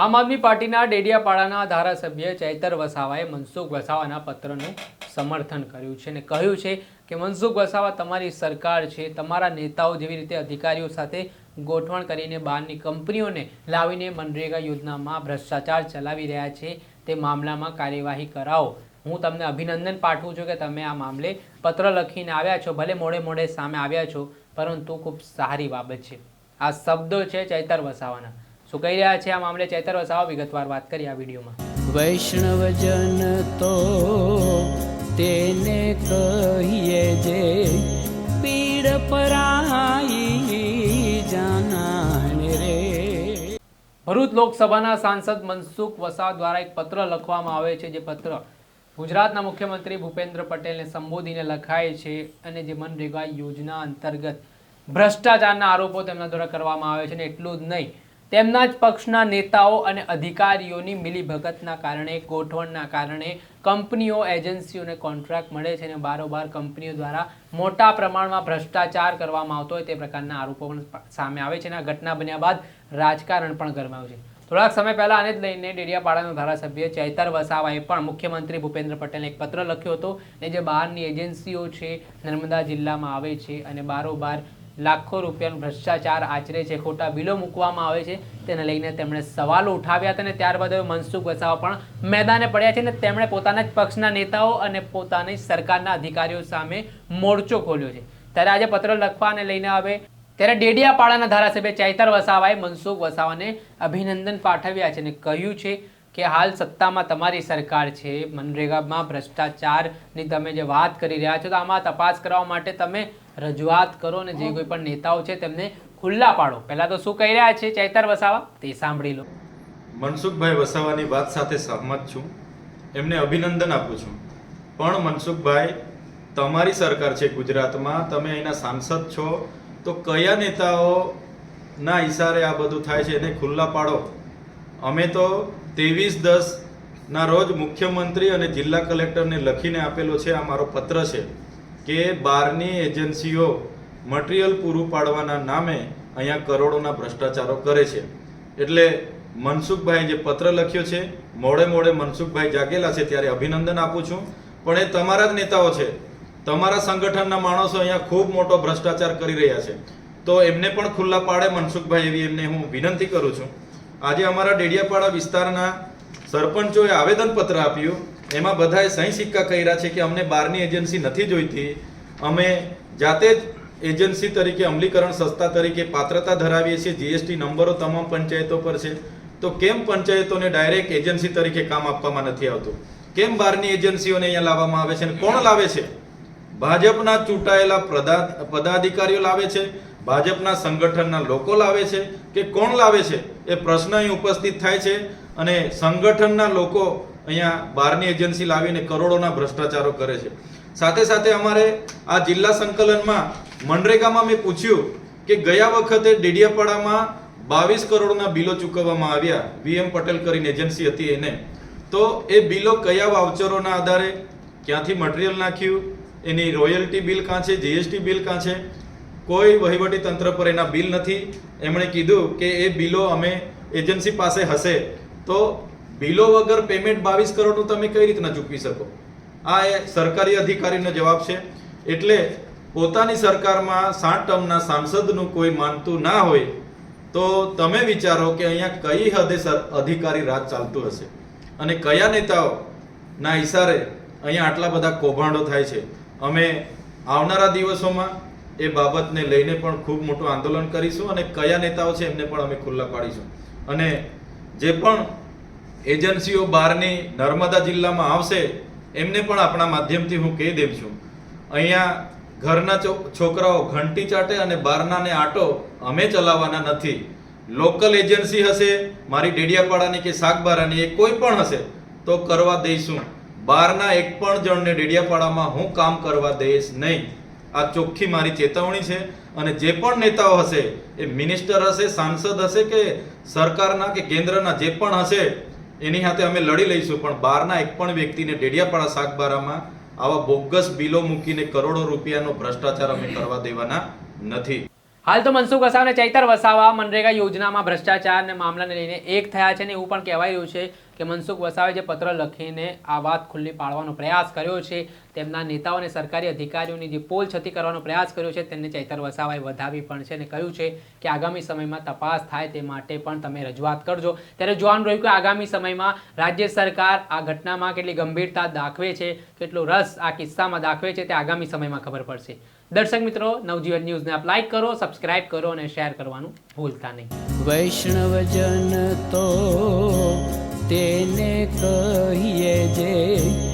આમ આદમી પાર્ટીના ડેડિયાપાડાના ધારાસભ્ય ચૈતર વસાવાએ મનસુખ વસાવાના પત્રનું સમર્થન કર્યું છે અને કહ્યું છે કે મનસુખ વસાવા તમારી સરકાર છે, તમારા નેતાઓ જેવી રીતે અધિકારીઓ સાથે ગોઠવણ કરીને બહારની કંપનીઓને લાવીને મનરેગા યોજનામાં ભ્રષ્ટાચાર ચલાવી રહ્યા છે, તે મામલામાં કાર્યવાહી કરાવો. હું તમને અભિનંદન પાઠવું છું કે તમે આ મામલે પત્ર લખીને આવ્યા છો, ભલે મોડે મોડે સામે આવ્યા છો, પરંતુ ખૂબ સારી બાબત છે. આ શબ્દો છે ચૈતર વસાવાના. શું કહી રહ્યા છે આ મામલે ચેતર વસાવા વિગતવાર વાત કરી આ વિડીયોમાં? વૈષ્ણવજન તો તેને કહીએ જે પીડ પરાઈ જાનાને રે. ભરૂચ લોકસભાના સાંસદ મનસુખ વસાવા દ્વારા એક પત્ર લખવામાં આવે છે જે પત્ર ગુજરાતના મુખ્યમંત્રી ભૂપેન્દ્ર પટેલને સંબોધીને લખાય છે અને જે મનરેગા યોજના અંતર્ગત ભ્રષ્ટાચારના આરોપો તેમના દ્વારા કરવામાં આવે છે અને એટલું જ નહીં તેમના જ પક્ષના નેતાઓ અને અધિકારીઓની મિલીભગતના કારણે, ગોઠવણના કારણે કંપનીઓ, એજન્સીઓને કોન્ટ્રાક્ટ મળે છે અને બારોબાર કંપનીઓ દ્વારા મોટા પ્રમાણમાં ભ્રષ્ટાચાર કરવામાં આવતો હોય તે પ્રકારના આરોપો પણ સામે આવે છે અને આ ઘટના બન્યા બાદ રાજકારણ પણ ગરમાયું છે. થોડાક સમય પહેલા આને જ લઈને ડેડિયાપાડાના ધારાસભ્ય ચૈતર વસાવાએ પણ મુખ્યમંત્રી ભૂપેન્દ્ર પટેલને એક પત્ર લખ્યો હતો અને જે બહારની એજન્સીઓ છે, નર્મદા જિલ્લામાં આવે છે અને બારોબાર લાખો રૂપિયાનો ભ્રષ્ટાચાર આચરે છે. ખોટા બિલો મૂકવામાં આવે છે. તેને લઈને તેમણે સવાલો ઉઠાવ્યા હતા અને ત્યારબાદ હવે મનસુખ વસાવા પણ મેદાને પડ્યા છે અને તેમણે પોતાના જ પક્ષના નેતાઓ અને પોતાની સરકારના અધિકારીઓ સામે મોરચો ખોલ્યો છે. ત્યારે આજે પત્ર લખવાને લઈને હવે ત્યારે ડેડિયાપાડાના ધારાસભ્ય ચૈતર વસાવાએ મનસુખ વસાવાને અભિનંદન પાઠવ્યા છે અને કહ્યું છે કે હાલ સત્તામાં તમારી સરકાર છે, મનરેગામાં ભ્રષ્ટાચારની તમે જે વાત કરી રહ્યા છો, તો આમાં તપાસ કરવા માટે તમે રજૂઆત કરો ને જે કોઈ પણ નેતાઓ છે તેમને ખુલ્લા પાડો. પહેલાં તો શું કહી રહ્યા છે ચૈતર વસાવા? તે સાંભળી લો. મનસુખભાઈ વસાવાની વાત સાથે સહમત છું. એમને અભિનંદન આપું છું. પણ મનસુખભાઈ, તમારી સરકાર છે ગુજરાતમાં, તમે અહીંના સાંસદ છો, તો કયા નેતાઓના ઈશારે આ બધું થાય છે એને ખુલ્લા પાડો? અમે તો ત્રેવીસ દસ ના રોજ મુખ્યમંત્રી અને જિલ્લા કલેક્ટરને લખીને આપેલો છે, આ મારો પત્ર છે, કે બહારની એજન્સીઓ મટીરિયલ પૂરું પાડવાના નામે અહીંયા કરોડોના ભ્રષ્ટાચારો કરે છે. એટલે મનસુખભાઈ જે પત્ર લખ્યો છે, મોડે મોડે મનસુખભાઈ જાગેલા છે, ત્યારે અભિનંદન આપું છું. પણ એ તમારા જ નેતાઓ છે. તમારા સંગઠનના માણસો અહીંયા ખૂબ મોટો ભ્રષ્ટાચાર કરી રહ્યા છે. તો એમને પણ ખુલ્લા પાડે મનસુખભાઈ એવી એમને હું વિનંતી કરું છું. આજે અમારા ડેડિયાપાડા વિસ્તારના સરપંચોએ આવેદનપત્ર આપ્યું. એમાં બધાએ સહી સિક્કા કર્યા છે કે અમને બહારની એજન્સી નથી જોઈતી. અમે જાતે જ એજન્સી તરીકે, અમલીકરણ સંસ્થા તરીકે પાત્રતા ધરાવીએ છીએ. જીએસટી નંબરો તમામ પંચાયતો પર છે. તો કેમ પંચાયતોને ડાયરેક્ટ એજન્સી તરીકે કામ આપવામાં નથી આવતું? કેમ બહારની એજન્સીઓને અહીંયા લાવવામાં આવે છે અને કોણ લાવે છે? ભાજપના ચૂંટાયેલા પદાધિકારીઓ લાવે છે. ભાજપના સંગઠનના લોકો લાવે છે કે કોણ લાવે છે એ પ્રશ્ન અહીં ઉપસ્થિત થાય છે અને સંગઠનના લોકો અહીંયા બહારની એજન્સી લાવીને કરોડોના ભ્રષ્ટાચારો કરે છે. સાથે સાથે અમારે આ જિલ્લા સંકલનમાં મનરેગામાં મેં પૂછ્યું કે ગયા વખતે ડેડિયાપાડામાં બાવીસ કરોડના બિલો ચૂકવવામાં આવ્યા, વીએમ પટેલ કરીને એજન્સી હતી એને. તો એ બિલો કયા વાઉચરોના આધારે? ક્યાંથી મટીરિયલ નાખ્યું? એની રોયલ્ટી બિલ કાં છે? જીએસટી બિલ કાં છે? કોઈ વહીવટી તંત્ર પર એના બિલ નથી. એમણે કીધું કે એ બિલો અમે એજન્સી પાસે હશે. તો બિલો વગર પેમેન્ટ બાવીસ કરોડનું તમે કઈ રીતના ચૂકવી શકો? આ એ સરકારી અધિકારીનો જવાબ છે. એટલે પોતાની સરકારમાં સાત ટર્મના સાંસદનું કોઈ માનતું ના હોય, તો તમે વિચારો કે અહીંયા કઈ હદે અધિકારી રાજ ચાલતું હશે? અને કયા નેતાઓ ના ઈશારે અહીંયા આટલા બધા કૌભાંડો થાય છે? અમે આવનારા દિવસોમાં એ બાબતને લઈને પણ ખૂબ મોટું આંદોલન કરીશું અને કયા નેતાઓ છે એમને પણ અમે ખુલ્લા પાડીશું. અને જે પણ એજન્સીઓ બહારની નર્મદા જિલ્લામાં આવશે, એમને પણ આપણા માધ્યમથી હું કહી દેવ છું. અહીંયા ઘરના છોકરાઓ ઘંટી ચાટે અને બહારનાને આટો અમે ચલાવવાના નથી. લોકલ એજન્સી હશે, મારી ડેડિયાપાડાની કે શાકબારાની એ કોઈ પણ હશે, તો કરવા દઈશું. બહારના એક પણ જણને ડેડિયાપાડામાં હું કામ કરવા દઈશ નહીં. આ ચોખ્ખી મારી ચેતવણી છે અને જે પણ નેતાઓ હશે, એ મિનિસ્ટર હશે, સાંસદ હશે કે સરકારના કે કેન્દ્રના જે પણ હશે, એની સાથે અમે લડી લઈશું. પણ બહારના એક પણ વ્યક્તિને ડેડિયાપાડા શાકબારામાં આવા બોગસ બિલો મૂકીને કરોડો રૂપિયાનો ભ્રષ્ટાચાર અમે કરવા દેવાના નથી. હાલ તો મનસુખ વસાવા ચૈતર વસાવા મનરેગા યોજનામાં ભ્રષ્ટાચારને મામલાને લઈને એક થયા છે ને એવું પણ કહેવાય રહ્યું છે. કે મનસુખ વસાવે જે પત્ર લખીને આ વાત ખુલ્લી પાડવાનો પ્રયાસ કર્યો છે, તેમના નેતાઓ અને સરકારી અધિકારીઓની જે પોલ છતી કરવાનો પ્રયાસ કર્યો છે, તેમને ચૈતર વસાવાએ વધાવી પણ છે અને કહ્યું છે કે આગામી સમયમાં તપાસ થાય તે માટે પણ તમે રજૂઆત કરજો. ત્યારે જોવાનું રહ્યું કે આગામી સમયમાં રાજ્ય સરકાર આ ઘટનામાં કેટલી ગંભીરતા દાખવે છે, કેટલો રસ આ કિસ્સામાં દાખવે છે તે આગામી સમયમાં ખબર પડશે. દર્શક મિત્રો, નવજીવન ન્યૂઝને આપ લાઈક કરો, સબસ્ક્રાઇબ કરો અને શેર કરવાનું ભૂલતા નહીં. વૈષ્ણવજન તો તેને કહીએ જે